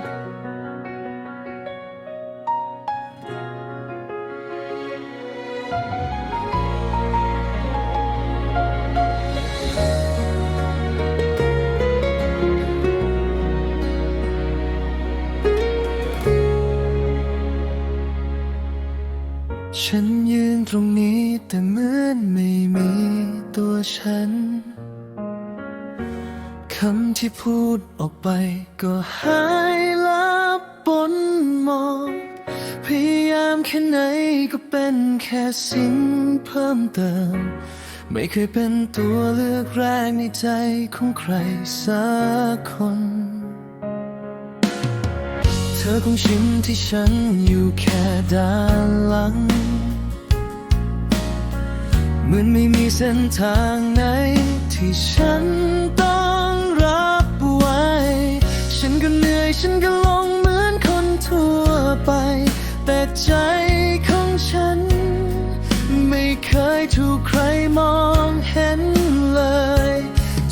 ฉันยืนตรงนี้แต่เหมือนไม่มีตัวฉัน คำที่พูดออกไปก็หาย แค่ไหนก็เป็นแค่สิ่งเพิ่มเติม ไม่เคยเป็นตัวเลือกแรกในใจของใครสักคน เธอคงชินที่ฉันอยู่แค่ด้านหลัง เหมือนไม่มีเส้นทางไหนที่ฉันต้องรับไว้ ฉันก็เหนื่อยฉันก็ลงเหมือนคนทั่วไป แต่ใจของฉัน ไม่เคยถูกใครมองเห็นเลย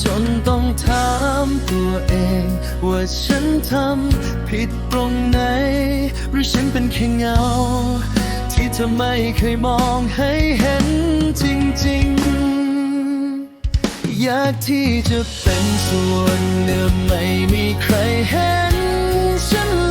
จนต้องถามตัวเอง ว่าฉันทำผิดตรงไหน หรือฉันเป็นแค่เงา ที่เธอไม่เคยมองให้เห็นจริงๆ อยากที่จะเป็นส่วนหนึ่งไม่มีใครเห็นฉัน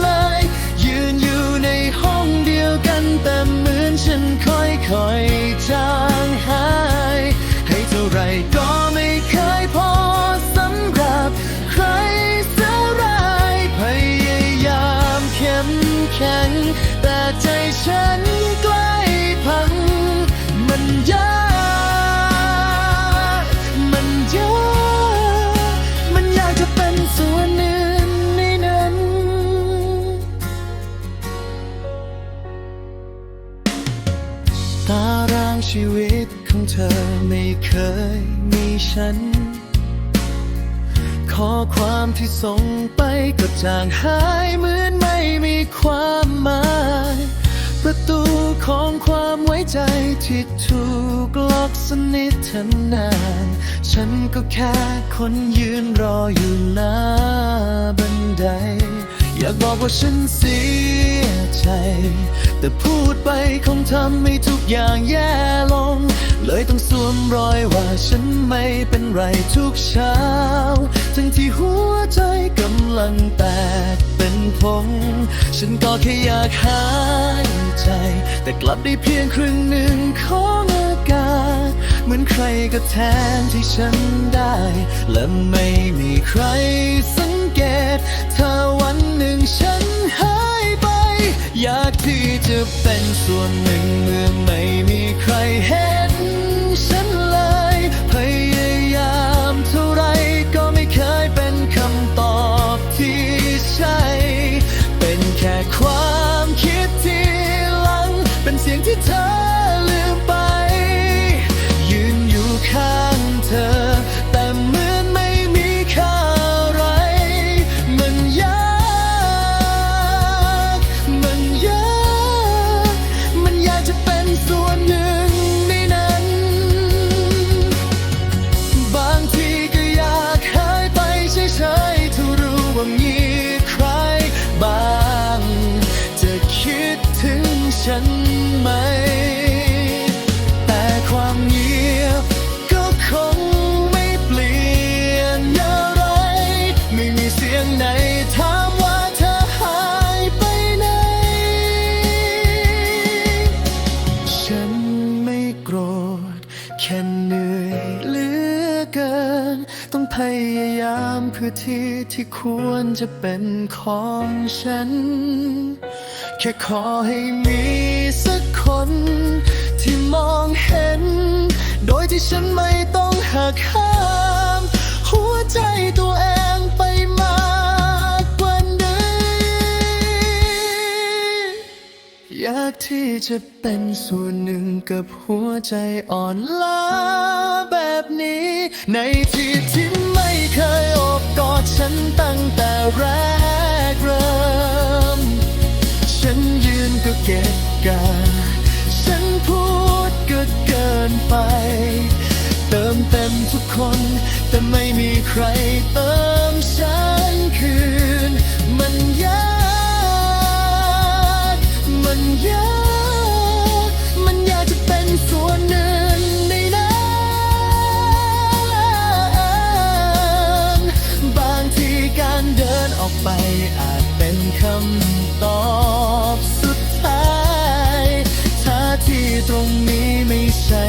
แข็ง แต่ใจฉันใกล้พัง มันยากมันยากมันอยากจะเป็นส่วนหนึ่งในนั้น ตารางชีวิตของเธอไม่เคยมีฉัน ข้อความที่ส่งไปก็จางหายเหมือนไม่มีความหมาย ประตูของความไว้ใจที่ถูกล็อกสนิททันาน ฉันก็แค่คนยืนรออยู่น้าน บอกว่าฉันเสียใจ แต่พูดไปคงทำให้ทุกอย่างแย่ลง เลยต้องสวมรอยว่าฉันไม่เป็นไรทุกเช้า ทั้งที่หัวใจกำลังแตกเป็นพงฉันก็แค่อยากหายใจ แต่กลับได้เพียงครึ่งหนึ่งของอากาศ เหมือนใครก็แทนที่ฉันได้ และไม่มีใครสังเกตถ้าวัน หนึ่งฉันหายไป อยากที่จะเป็นส่วนหนึ่งเมื่อไม่มีใครเห็นารู้ พยายามเพื่อที่ที่ควรจะเป็นของฉัน แค่ขอให้มีสักคนที่มองเห็น โดยที่ฉันไม่ต้องหักห้า ที่จะเป็นส่วนหนึ่งกับหัวใจอ่อนล้าแบบนี้ ในที่ที่ไม่เคยอบกอดฉันตั้งแต่แรกเริ่ม ฉันยืนก็เก็บกาฉันพูดก็เกินไป เติมเต็มทุกคน แต่ไม่มีใครเติมฉันคื คำตอบสุดท้ายถ้าที่ตรงนี้ไม่ใช่